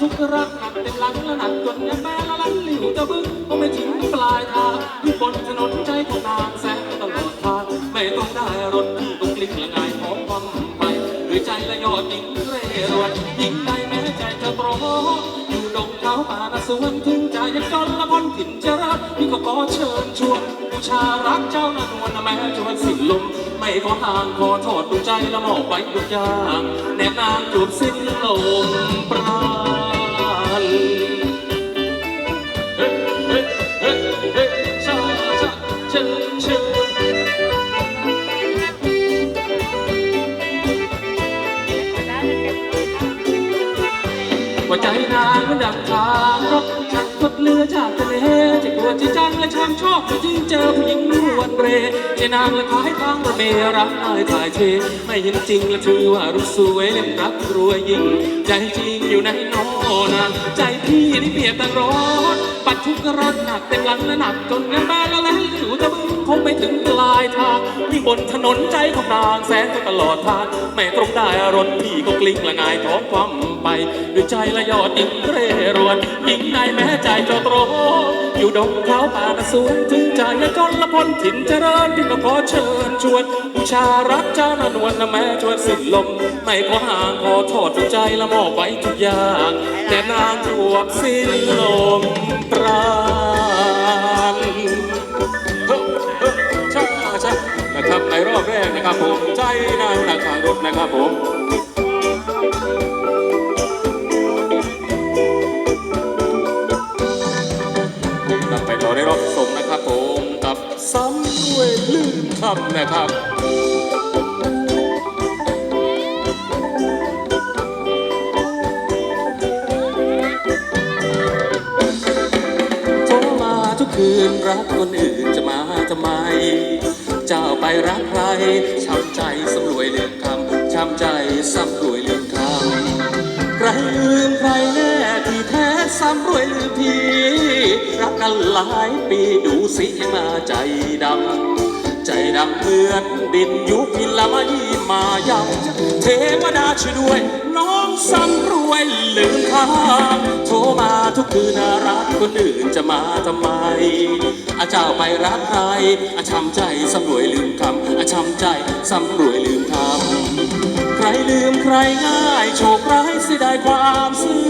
ทุกรักหนักเต็มหลังและหนักจนยังแม่ละลันหลิวตะบึ้งก็ไม่ถึงปลายทางอยู่บนถนนใจของนางแสงตลอดทางไม่ต้องได้รถต้องกลิ้งละงายพร้อมความไปด้วยใจละยอดหญิงเร่ร่อนหญิงใดแม้ใจจะโปรอยู่ดงเขาป่านาสวนถึงใจยังจนละพ้นถิ่นจะรักพี่ก็ขอเชิญชวนบูชารักเจ้านวลนะแม้ชวนสิ้นลมไม่ขอห่างขอโทษดวงใจละมอบไว้ทุกอย่างแนบนางจูบสิ้นลมปรา หัวใจนางมันดังคา เลจะกลัวจะจังและช่างชอบจะยิ่งเจอผู้หญิงนวลเรใจนางและขายทางระเมรักนายถ่ายเท ไม่เห็นจริงและถือว่ารู้สวยเล่นรักรวยยิ่ง ใจจริงอยู่ในน้องนางใจพี่นี่เปียกแต่ร้อนปัดทุกรถหนักเต็มหลังและหนักจนเงินบ้านแล้วแหละอยู่ตะบึง คงไม่ถึงปลายทางยิ่งบนถนนใจของนางแสนจะตลอดทางไม่ตรงได้รถพี่ก็กลิ้งละงายท้องความไปด้วยใจละยอดอิงเร่รวนยิ่งในแม้ใจจ้าตรงอยู่ดงเขาป่านสวนถึงใจยังจนละพ้นถิ่นเจริญที่ก็ขอเชิญชวนบูชารักเจ้านนวลนะแม้ชวนสิ้นลมไม่ขอห่างขอทษดวงใจละมอบไว้ทุกอย่างแต่นางจวบสิ้นลมปรา กนะครับผมใจนางนาคารถนะครับผมนำไปต่อในรอบที่สองนะครับผมกับซ้ำด้วยลื่นคำนะครับโทรมาทุกคืนรักคนอื่นจะมาทำไม เจ้าไปรักใครช้ำใจสำรวยเลืมคำช้ำใจสำรวยลืมคำใครลืมใครแน่ที่แท้สำรวยลืมทีรักกันหลายปีดูสิมาใจดำใจดำเหมือนดินยุพิละไม่มายังเทวดาช่วยด้วยน้อง สำรวยลืมทาโทรมาทุกคืนรักคนอื่นจะมาทำไม อาเจ้าไปรักใครอาช้ำใจสำรวยลืมคำอาช้ำใจสำรวยลืมคำใครลืมใครง่ายโชคร้ายเสียดายความซื่อ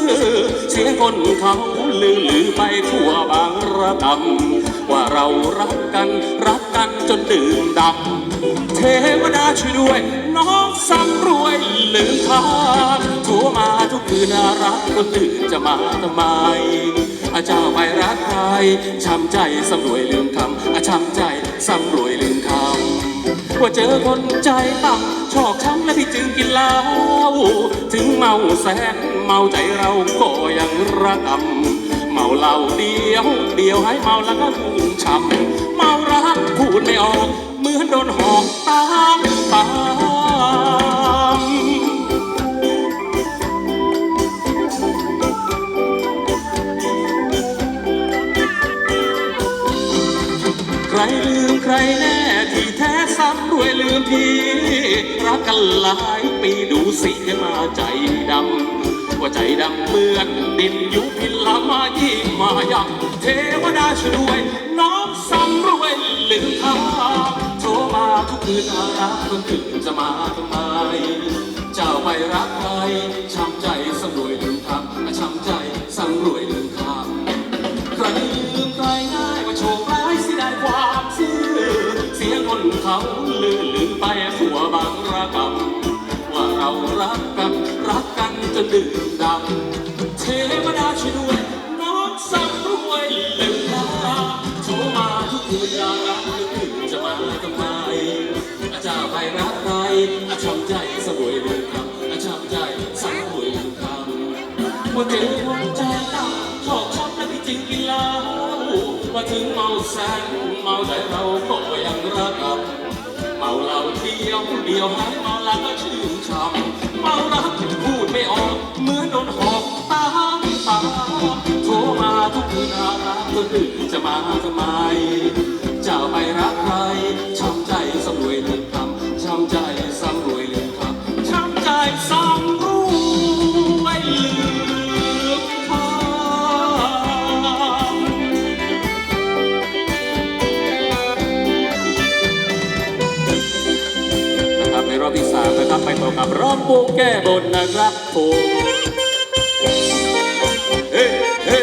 เสียงคนเขาลือลือไปทั่วบางระกำว่าเรารักกันรักกันจนดื่มดำ เทวดาช่วยด้วย น้องสำรวยลืมทางโทรมาทุกคืนน่ารักคนอื่นจะมาทำไมอาเจ้าไปรักใครช้ำใจสำรวยลืมคำอาช้ำใจสำรวยลืมคำว่าเจอคนใจต่ำชอกช้ำและพี่จึงกินเหล้าถึงเมาแสนเมาใจเราก็ยังระกำเมาเหล้าเดียว เดียวให้เมาแล้วก็ทุ่งช้ำเมารักพูดไม่ออก มือนโดนหอกตามตามใครลืมใครแน่ที่แท้ซ้ำรวยลืมพี่รักกันหลายปีดูสิมาใจดำว่าใจดำเหมือนดินยุพินละมายิ่งมายังเทวดาช่วย คืนอารักคนอื่นจะมาทำไม เจ้าไปรักใครช้ำใจสำรวยลืมคำช้ำใจสำรวยลืมคำใครลืมใครง่ายว่าโชคร้ายเสียดายความซื่อเสียคนเขาลือลือไปทั่วบางระกำว่าเรารักกันรักกันจนดื่มดำเท แสนเมาแต่เราก็ยังรักกันเมาเหล้าเดียวเดียวหายเมาแล้วก็ชื่นช่ำเมารักพูดไม่ออกเหมือนโดนหอกตามตาโทรมาทุกคืนอารักคนอื่นจะมาทำไมเจ้าไปรักใครช้ำใจสำรวยลืมคำช้ำใจสำรวยลืม นะครับร้องวงแก้บนนะครับผมเฮ้เฮ้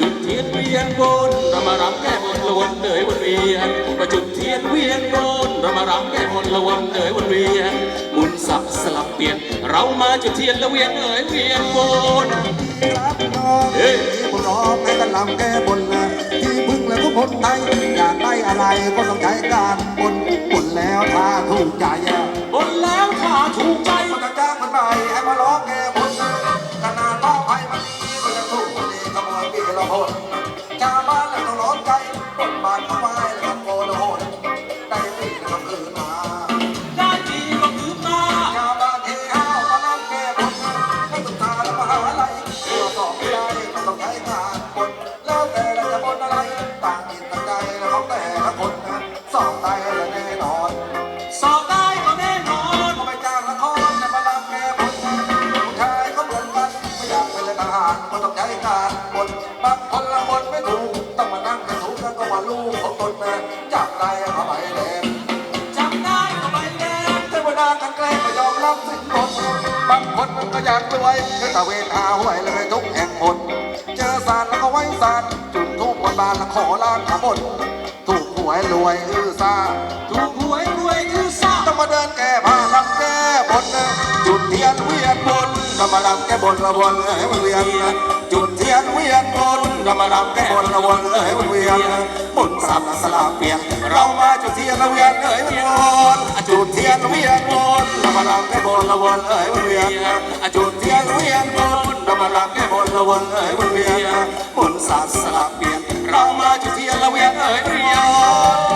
จุดเทียนเวียนบนเรามารำแก้บนละวันเดยวันเวียนมาจุดเทียนเวียนบนเรามารำแก้บนละวันเดยวันเวียนหมุนสับสลับเปลี่ยน เรามาจุดเทียนละเวียนเอ๋ยเวียนบนรับน้องเฮ้ ร้องให้กันลำแก้บนนะที่พึ่งและทุกคนไทยอยากได้อะไรก็ต้องใช้การบนบนแล้วถ้าถูกใจอะบนแล้วถ้าถูกใจก็จะจ้างมันไปให้มาร้องแก้บนนะขนาดต่อไปมันนี้ก็ยังถูกคนดีขโมยพี่ละคนชาวบ้า รับสิ้นบนบางคนมันก็อยากรวยก็ตะเวนหาหวยเลยทุกแห่งหนเจอสารแล้วก็ไว้สารจุดทูบบนบานแล้วขอล้างขาบนถูกหวยรวยอื้อซ่าถูกหวยรวยคือซ่าต้องมาเดินแก้ผ้าลำแก้บนนะจุดเทียนเวียนบนก็มาลำแก้บนระวนเลยมันเวียนนะจุดเทียนเวียนบนก็มาลำแก้บนระวนเสับสลับเปลี่ยนเรามาจุดเทียนระเวียนเอ้ยมันวนจุดเทียนเวียนวนเรามาลำแก้บนละวนเอ้ยมันเวียนจุดเทียนเวียนวนเรามาลำแก้บนละวนเอ้ยมันเวียนบนสับสลับเปลี่ยนเรามาจุดเทียนระเวียนเอ้ยเวียน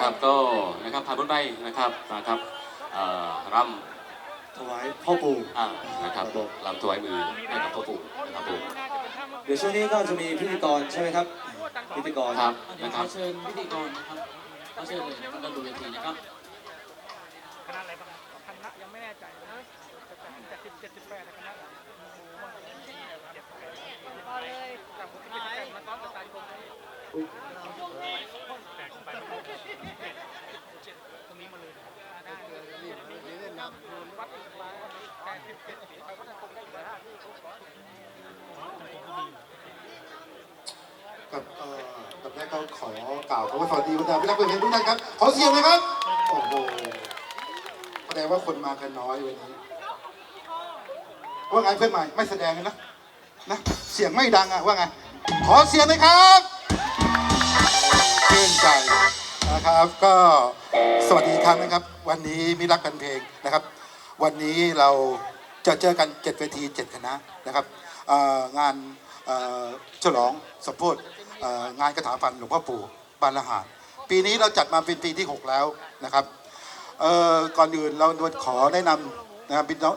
นะครับก็นะครับพาบุญไปนะครับนะครับเอ่อรถวายพ่อปู่ำอ่านะครับรำถวายมือให้กับพ่อปู่นะครับผมเดี๋ยวช่วงนี้ก็จะมีพิธีกรใช่ไหมครับ พิธีกรครับเดี๋ยวนะคขรัอบเชิญพิธีกรนะครับขอเชิญเลยนะครับด้านบนเวทีนะครับคณะอะไรบ้างคณะยังไม่แน่ใจนะแต่สิบเจ็ดสิบแปดคณะพอเลยจากผมเป็นเจ็ดสิบแปดมาซ้อมกับตาคงเลยแตกไปตรงนี้มาเลยได้เลยนี่เล่น กับเอ่อกับแรกก็ขอกล่าวคำว่าสวัสดีบรรดาพี่รักเพื่อนเพลงทุกท่านครับ ขอเสียงเลยครับ โอ้โหแสดงว่าคนมากันน้อยวันนี้ว่าไงเพื่อนใหม่ไม่แสดงกันนะนะ เสียงไม่ดังอะว่าไง ขอเสียงเลยครับ ชื่นใจนะครับ ก็สวัสดีอีกครั้งนะครับ วันนี้มิรักกันเพลงนะครับ วันนี้เราจะเจอกันเจ็ดเวทีเจ็ดคณะนะครับงานฉลองสมโพธิงานกระถาฟันหลวงพ่อปู่บานละหารปีนี้เราจัดมาเป็นปีที่ 6 แล้วนะครับก่อนอื่นเราขอแนะนำนะครับพี่น้อง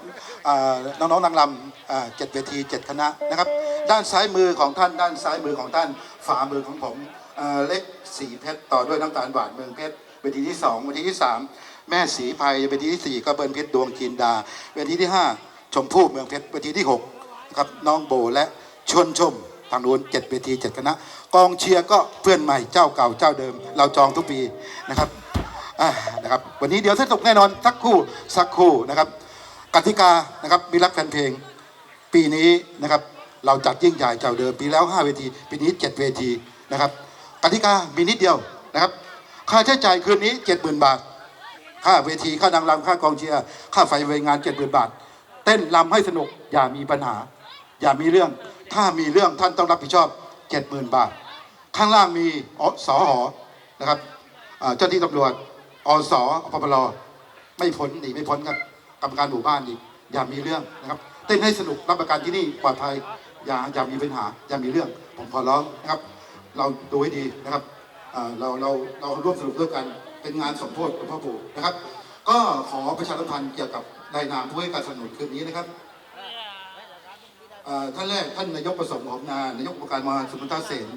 น้องนางรำเจ็ดเวทีเจ็ดคณะนะครับ ด้านซ้ายมือของท่าน ด้านซ้ายมือของท่านฝ่ามือของผม เล็กสีเพชรต่อด้วยน้ำตาลหวานเมืองเพชรเวทีที่สองเวทีที่สามแม่สีภัยเวทีที่สี่ก็เบิร์นเพชรดวงจินดา เวทีที่ห้าชมพู่เมืองเพชรเวทีที่หกนะครับน้องโบและชวนชมทางนู้นเจ็ดเวทีเจ็ดคณะ กองเชียร์ก็เพื่อนใหม่เจ้าเก่าเจ้าเดิม เราจองทุกปีนะครับนะครับวันนี้เดี๋ยวสนุกแน่นอนสักคู่สักคู่นะครับกติกานะครับมีรักแฟนเพลงปีนี้นะครับเราจัดยิ่งใหญ่เจ้าเดิมปีแล้ว 5 เวที ปีนี้ 7 เวทีนะครับ กติกามีนิดเดียวนะครับ ค่าใช้จ่ายคืนนี้ 70,000 บาท ค่าเวทีค่านางรำค่ากองเชียร์ค่าไฟเวงาน 70,000 บาท เต้นรำให้สนุกอย่ามีปัญหา อย่ามีเรื่อง ถ้ามีเรื่องท่านต้องรับผิดชอบ 70,000 บาท ข้างล่างมีอสอหอนะครับเจ้าหน้าที่ตำรวจอสอปปลไม่พ้นหนีไม่พ้นครับกรรมการหมู่บ้านอีกอย่ามีเรื่องนะครับ เต้นให้สนุกรับประกันที่นี่ปลอดภัยอย่าอย่ามีปัญหาอย่ามีเรื่อง ผมขอร้องนะครับ เราดูให้ดีนะครับเราเราเราร่วมสรุปด้วยกันเป็นงานสมโพธิหลวงพ่อปู่นะครับ ก็ขอประชาสัมพันธ์เกี่ยวกับรายนามผู้ให้การสนับสนุนคืนนี้นะครับท่านแรกท่านนายกประสงค์หอมนานายกองค์การมหาสุนทรเสน